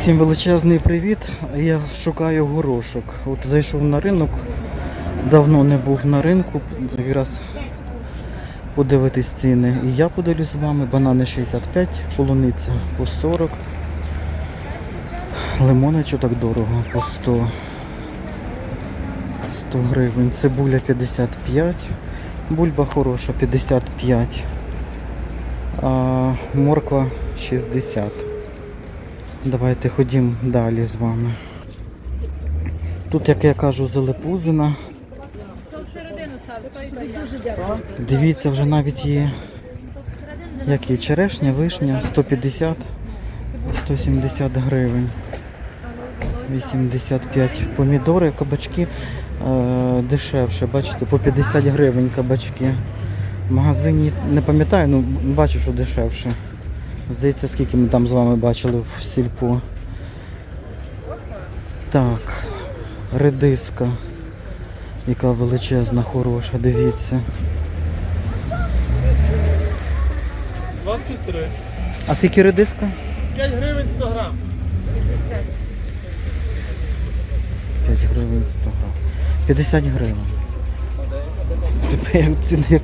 Всім величезний привіт. Я шукаю горошок. От зайшов на ринок, давно не був на ринку, якраз подивитись ціни. І я поділюсь з вами. Банани 65, полуниця по 40. Лимони що так дорого, по 100. 100 гривень. Цибуля 55. Бульба хороша 55. А морква 60. Давайте ходім далі з вами. Тут, як я кажу, залепузина. Дивіться, вже навіть є які черешня, вишня 150, 170 гривень. 85 помідори, кабачки е, дешевше, бачите, по 50 гривень кабачки. В магазині не пам'ятаю, ну бачу, що дешевше. Здається, скільки ми там з вами бачили в сільпо. Так, редиска, яка величезна, хороша, дивіться. 23. А скільки редиска? 5 гривень 100 грам. 5 гривень 100 грам. 50 гривень. Це як ціни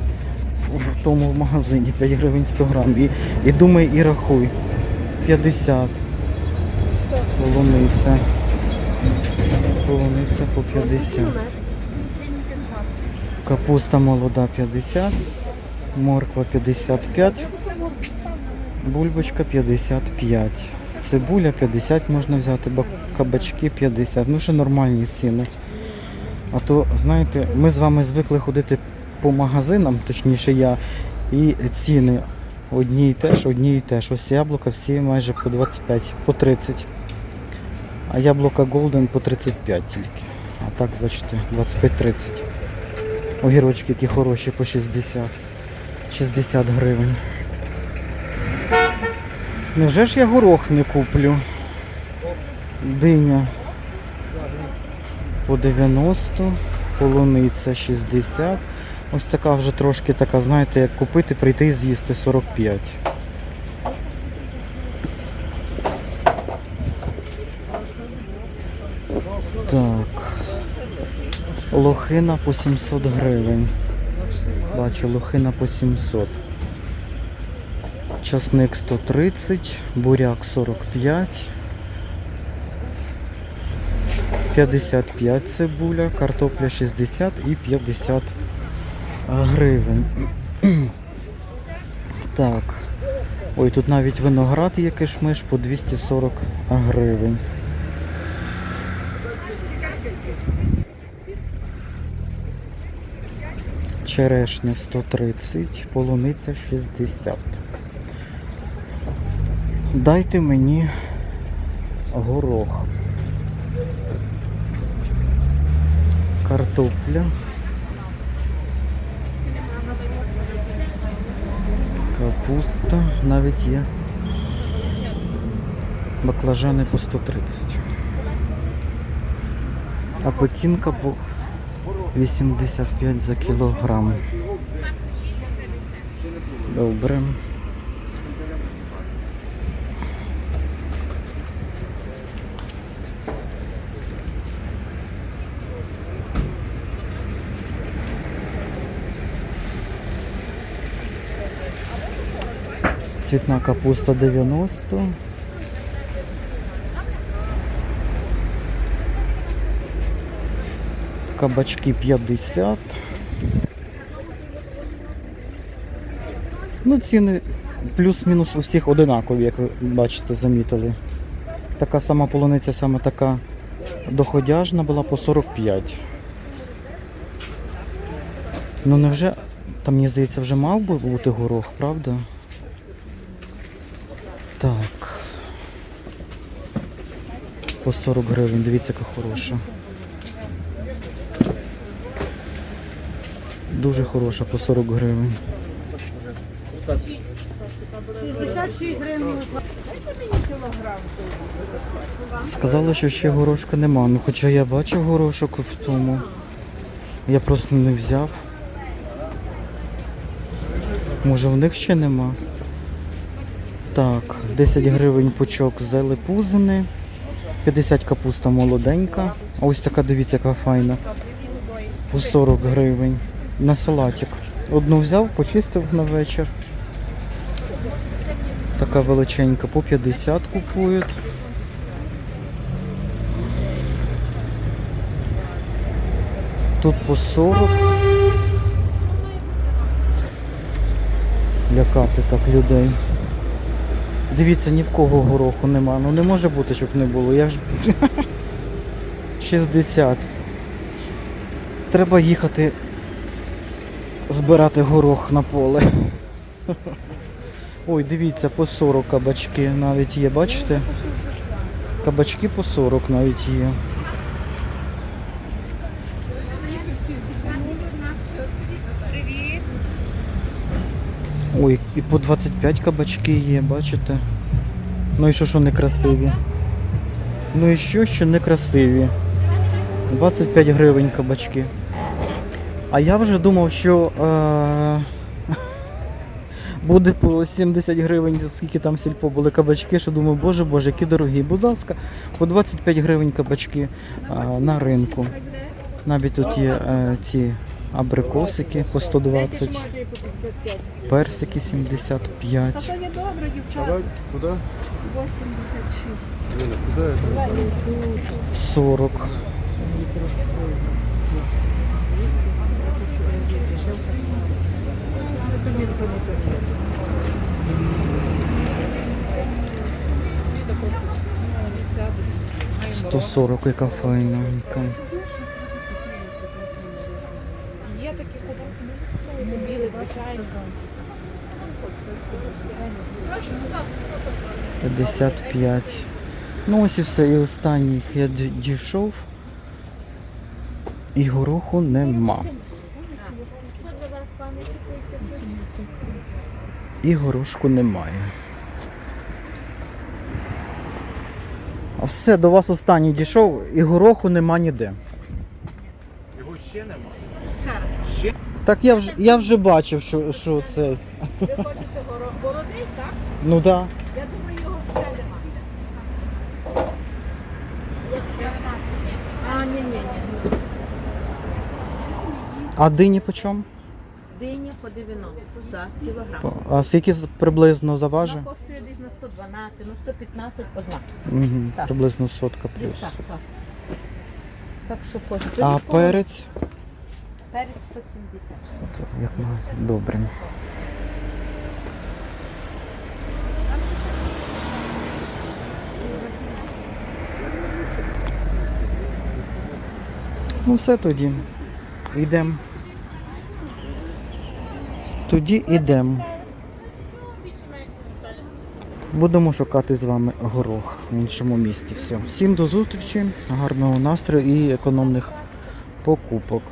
в тому магазині 5 гривень 100 грам. І, і думай і рахуй. 50. Полуниця. Полуниця по 50. Капуста молода 50. Морква 55. Бульбочка 55. Цибуля 50 можна взяти, бак- кабачки 50. Ну, ще нормальні ціни. А то, знаєте, ми з вами звикли ходити по магазинам, точніше я, і ціни одні і те ж, одні і те ж. Ось яблука всі майже по 25, по 30. А яблука Golden по 35 тільки. А так, бачите, 25-30. Огірочки які хороші по 60. 60 гривень. Невже ж я горох не куплю? Диня по 90, полуниця 60. Ось така вже трошки така, знаєте, як купити, прийти і з'їсти 45. Так. Лохина по 700 гривень. Бачу, лохина по 700. Часник 130, буряк 45. 55 цибуля, картопля 60 і 50 гривень. Так. Ой, тут навіть виноград є кишмиш по 240 гривень. Черешня 130, полуниця 60. Дайте мені горох. Картопля. Капуста навіть є. Баклажани по 130. А пекінка по 85 за кілограм. Добре. Цвітна капуста 90. Кабачки 50. Ну, ціни плюс-мінус у всіх одинакові, як ви бачите, замітили. Така сама полуниця, саме така доходяжна була по 45. Ну невже, там мені здається, вже мав би бути горох, правда? Так. По 40 гривень, дивіться, яка хороша. Дуже хороша, по 40 гривень. 66 гривень. Сказали, що ще горошка нема. Ну хоча я бачив горошок в тому. Я просто не взяв. Може в них ще нема. Так, 10 гривень пучок зелепузини. 50 капуста молоденька. Ось така, дивіться, яка файна. По 40 гривень. На салатик. Одну взяв, почистив на вечір. Така величенька, по 50 купують. Тут по 40. Лякати так людей. Дивіться, ні в кого гороху нема. Ну не може бути, щоб не було. Я ж 60. Треба їхати збирати горох на поле. Ой, дивіться, по 40 кабачки навіть є, бачите? Кабачки по 40 навіть є. Ой, і по 25 кабачки є, бачите? Ну і що, що некрасиві? Ну і що, що некрасиві? 25 гривень кабачки. А я вже думав, що е- буде по 70 гривень, скільки там сільпо були кабачки, що думаю, боже боже, які дорогі. Будь ласка, по 25 гривень кабачки е- на ринку. Навіть тут є е- ці абрикосики по 120, персики 75. Та то є добре, дівчата. Куда? 86. Лена, 40. Сто сорок, яка файненька. 55. Ну ось і все, і останній я дійшов. І гороху нема. І горошку немає. А все, до вас останній дійшов, і гороху нема ніде. Його ще нема. Так я вже, я вже бачив, що, що це. Ви хочете горох молодий, так? Ну так. Да. Я думаю, його ще нема. А, ні, ні, ні. А дині по чому? Диня по 90 за кілограм. А скільки приблизно заважить? Вона коштує десь на 112, на 115 одна. Угу, Так. приблизно сотка плюс. так, так. Так що хочете. А перець? Перець 170. Тут Як магазин. Добре. Ну все тоді. Йдемо. Тоді йдемо. Будемо шукати з вами горох в іншому місті. Все. Всім до зустрічі, гарного настрою і економних покупок.